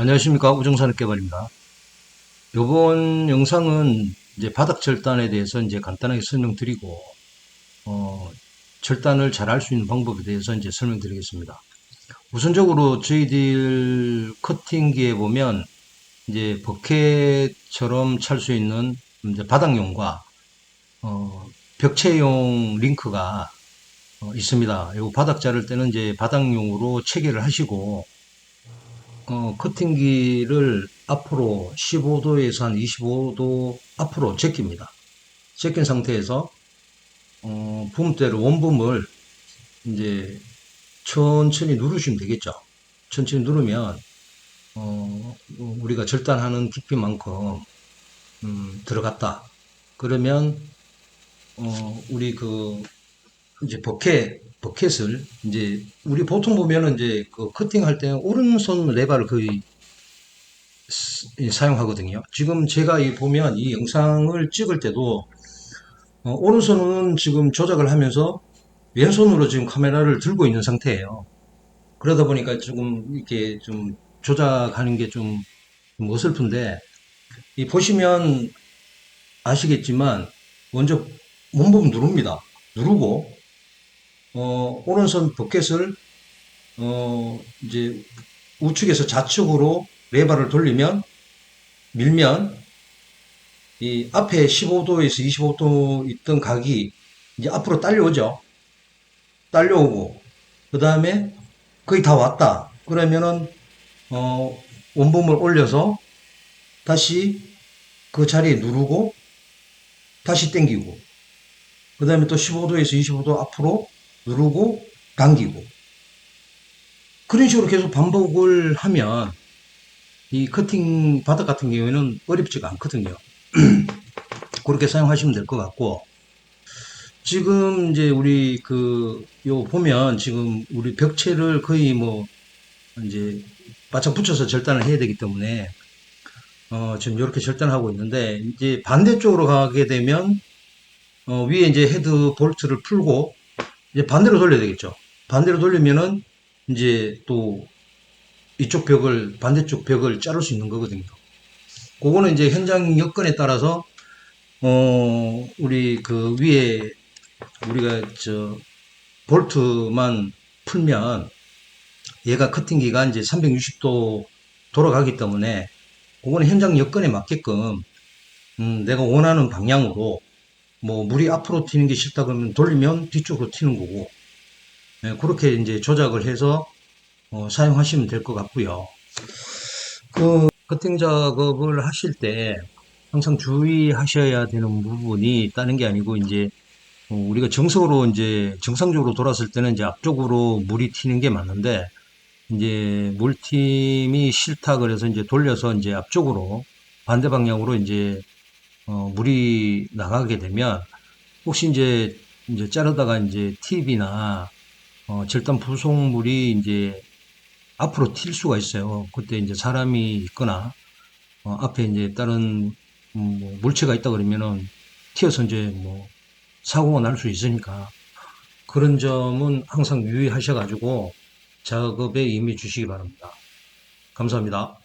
안녕하십니까 우정산업 개발입니다. 이번 영상은 이제 바닥 절단에 대해서 이제 간단하게 설명드리고 어, 절단을 잘 할 수 있는 방법에 대해서 이제 설명드리겠습니다. 우선적으로 저희들 커팅기에 보면 이제 버켓처럼 찰 수 있는 바닥용과 어, 벽체용 링크가 어, 있습니다. 이 바닥 자를 때는 이제 바닥용으로 체결을 하시고 어, 커팅기를 앞으로 15도에서 한 25도 앞으로 제낍니다. 제낀 상태에서 어, 붐대로 원붐을 이제 천천히 누르시면 되겠죠. 천천히 누르면 어, 우리가 절단하는 깊이만큼 음, 들어갔다. 그러면 어, 우리 그 이제 버켓 버켓을 이제 우리 보통 보면은 이제 그 커팅할 때 오른손 레바를 거의 사용하거든요. 지금 제가 이 보면 이 영상을 찍을 때도 어, 오른손은 지금 조작을 하면서 왼손으로 지금 카메라를 들고 있는 상태예요. 그러다 보니까 조금 이렇게 좀 조작하는 게좀 어설픈데 이 보시면 아시겠지만 먼저 원본 누릅니다. 누르고 어, 오른손 버켓을 어, 이제 우측에서 좌측으로 레버를 돌리면 밀면 이 앞에 15도에서 25도 있던 각이 이제 앞으로 딸려오죠. 딸려오고 그 다음에 거의 다 왔다. 그러면은 어, 원본을 올려서 다시 그 자리에 누르고 다시 당기고 그 다음에 또 15도에서 25도 앞으로 누르고 당기고 그런 식으로 계속 반복을 하면 이 커팅 바닥 같은 경우에는 어렵지가 않거든요. 그렇게 사용하시면 될 것 같고 지금 이제 우리 그 요 보면 지금 우리 벽체를 거의 뭐 이제 바짝 붙여서 절단을 해야 되기 때문에 어 지금 이렇게 절단하고 있는데 이제 반대쪽으로 가게 되면 어 위에 이제 헤드 볼트를 풀고 이제 반대로 돌려야 되겠죠. 반대로 돌리면은 이제 또 이쪽 벽을 반대쪽 벽을 자를 수 있는 거거든요. 그거는 이제 현장 여건에 따라서 어 우리 그 위에 우리가 저 볼트만 풀면 얘가 커팅기가 이제 360도 돌아가기 때문에 그거는 현장 여건에 맞게끔 음, 내가 원하는 방향으로 뭐 물이 앞으로 튀는 게 싫다 그러면 돌리면 뒤쪽으로 튀는 거고 네, 그렇게 이제 조작을 해서 어, 사용하시면 될 것 같고요. 그 커팅 작업을 하실 때 항상 주의하셔야 되는 부분이 있다는 게 아니고 이제 어, 우리가 정석으로 이제 정상적으로 돌았을 때는 이제 앞쪽으로 물이 튀는 게 맞는데 이제 물팀이 싫다 그래서 이제 돌려서 이제 앞쪽으로 반대 방향으로 이제 어, 물이 나가게 되면 혹시 이제 이제 자르다가 이제 팁이나 어, 절단 부속물이 이제 앞으로 튈 수가 있어요. 그때 이제 사람이 있거나 어, 앞에 이제 다른 음, 뭐 물체가 있다 그러면은 튀어서 이제 뭐 사고가 날 수 있으니까 그런 점은 항상 유의하셔가지고 작업에 임해 주시기 바랍니다. 감사합니다.